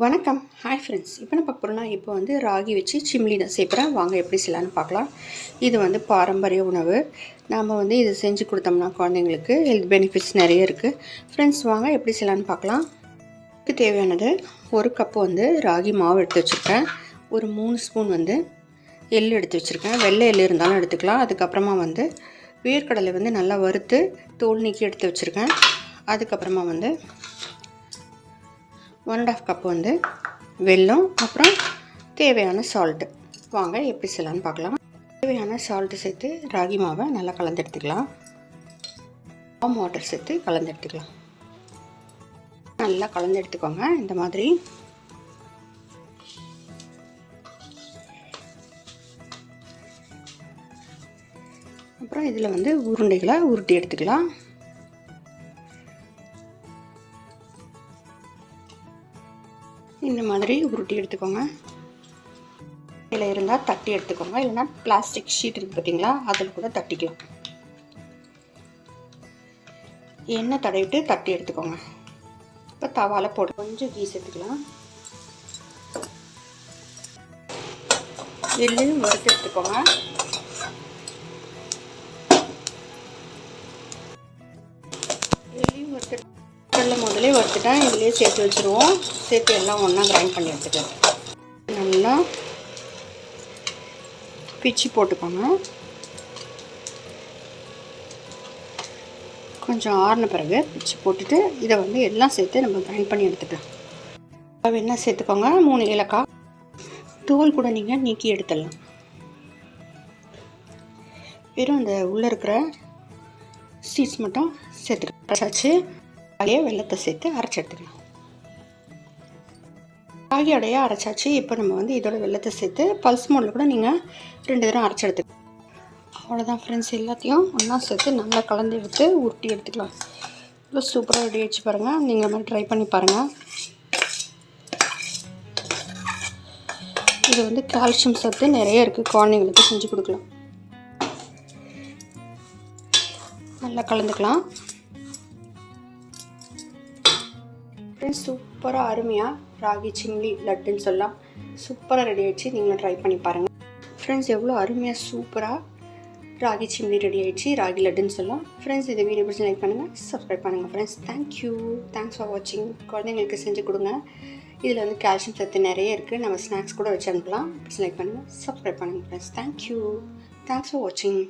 வணக்கம். Hi friends இப்போ நம்ம பார்க்க போகிறோம்னா இப்போ வந்து ராகி வச்சு சிம்லி தான் சேர்க்குறேன் வாங்க எப்படி செய்யலான்னு பார்க்கலாம். இது வந்து பாரம்பரிய உணவு. நாம் வந்து இதை செஞ்சு கொடுத்தோம்னா குழந்தைங்களுக்கு ஹெல்த் பெனிஃபிட்ஸ் நிறைய இருக்குது ஃப்ரெண்ட்ஸ் வாங்க எப்படி செய்யலான்னு பார்க்கலாம். இதுக்கு தேவையானது ஒரு கப்பு வந்து ராகி மாவு எடுத்து வச்சுருக்கேன். ஒரு மூணு ஸ்பூன் வந்து எள் எடுத்து வச்சுருக்கேன். வெள்ளை எள் இருந்தாலும் எடுத்துக்கலாம். அதுக்கப்புறமா வந்து வேர்க்கடலை வந்து நல்லா வறுத்து தோல் நீக்கி எடுத்து வச்சுருக்கேன். அதுக்கப்புறமா வந்து ஒன் அண்ட் ஆஃப் கப் வந்து வெல்லம் அப்புறம் தேவையான சால்ட்டு வாங்க எப்படி செய்யலான்னு பார்க்கலாம். தேவையான சால்ட்டு சேர்த்து ராகி மாவை நல்லா கலந்து எடுத்துக்கலாம் வாம் வாட்டர் சேர்த்து கலந்து எடுத்துக்கலாம் நல்லா கலந்து எடுத்துக்கோங்க இந்த மாதிரி. அப்புறம் இதில் வந்து உருண்டைகளை உருட்டி எடுத்துக்கலாம். இந்த மாதிரி உருட்டி எடுத்துக்கோங்க. இதில் இருந்தால் தட்டி எடுத்துக்கோங்க. இல்லைன்னா பிளாஸ்டிக் ஷீட் இருக்குது பார்த்தீங்களா அதில் கூட தட்டிக்கலாம். எண்ணெய் தடவிட்டு தட்டி எடுத்துக்கோங்க. இப்போ தவாவில் போட்டு கொஞ்சம் கீ சேர்த்துக்கலாம். எள்ளையும் வறுத்து எடுத்துக்கோங்க. கடலை முதலே வறுத்துட்டேன். இதுலேயே சேர்த்து வச்சுருவோம். சேர்த்து எல்லாம் ஒன்றா கிரைண்ட் பண்ணி எடுத்துக்கலாம். நல்லா பிச்சு போட்டுக்கோங்க. கொஞ்சம் ஆறின பிறகு பிச்சு போட்டுட்டு இதை வந்து எல்லாம் சேர்த்து நம்ம கிரைண்ட் பண்ணி எடுத்துக்கலாம். என்ன சேர்த்துக்கோங்க? மூணு ஏலக்காய். தோல் கூட நீங்கள் நீக்கி எடுத்துடலாம். வெறும் அந்த உள்ளே இருக்கிற சீட்ஸ் மட்டும் சேர்த்துக்கலாம். அதே வெள்ளத்தை சேர்த்து அரைச்சி எடுத்துக்கலாம் ராகியோடைய அரைச்சாச்சு. இப்போ நம்ம வந்து இதோட வெள்ளத்தை சேர்த்து பல்ஸ் மோடில் கூட நீங்கள் ரெண்டு தடவை அரைச்சி எடுத்துக்கலாம் அவ்வளோதான் ஃப்ரெண்ட்ஸ் எல்லாத்தையும் ஒன்றா சேர்த்து நல்லா கலந்து எடுத்து உருட்டி எடுத்துக்கலாம். இவ்வளோ சூப்பராக ரெடி வச்சு பாருங்கள் நீங்கள் மாதிரி ட்ரை பண்ணி பாருங்கள் இது வந்து கால்சியம் சத்து நிறைய இருக்குது குழந்தைங்களுக்கு செஞ்சு கொடுக்கலாம். நல்லா கலந்துக்கலாம். ஃப்ரெண்ட்ஸ் சூப்பராக அருமையாக ராகி சிங்லி லட்டுன்னு சொல்லலாம் சூப்பராக ரெடி ஆகிடுச்சு நீங்களும் ட்ரை பண்ணி பாருங்கள் ஃப்ரெண்ட்ஸ் எவ்வளோ அருமையாக சூப்பராக ராகி சிம்லி ரெடி ஆகிடுச்சு ராகி லட்டுன்னு சொல்லலாம் ஃப்ரெண்ட்ஸ் இதை வீடியோ பிடிச்சி லைக் பண்ணுங்கள் சப்ஸ்கிரைப் பண்ணுங்கள் ஃப்ரெண்ட்ஸ் தேங்க்யூ தேங்க்ஸ் ஃபார் வாட்சிங் குழந்தைங்களுக்கு செஞ்சு கொடுங்க. இதில் வந்து கால்சியம் சத்து நிறைய இருக்குது நம்ம ஸ்நாக்ஸ் கூட வச்சு அனுப்பலாம். லைக் பண்ணுங்கள் சப்ஸ்கிரைப் பண்ணுங்கள் ஃப்ரெண்ட்ஸ் தேங்க்யூ தேங்க்ஸ் ஃபார் வாட்சிங்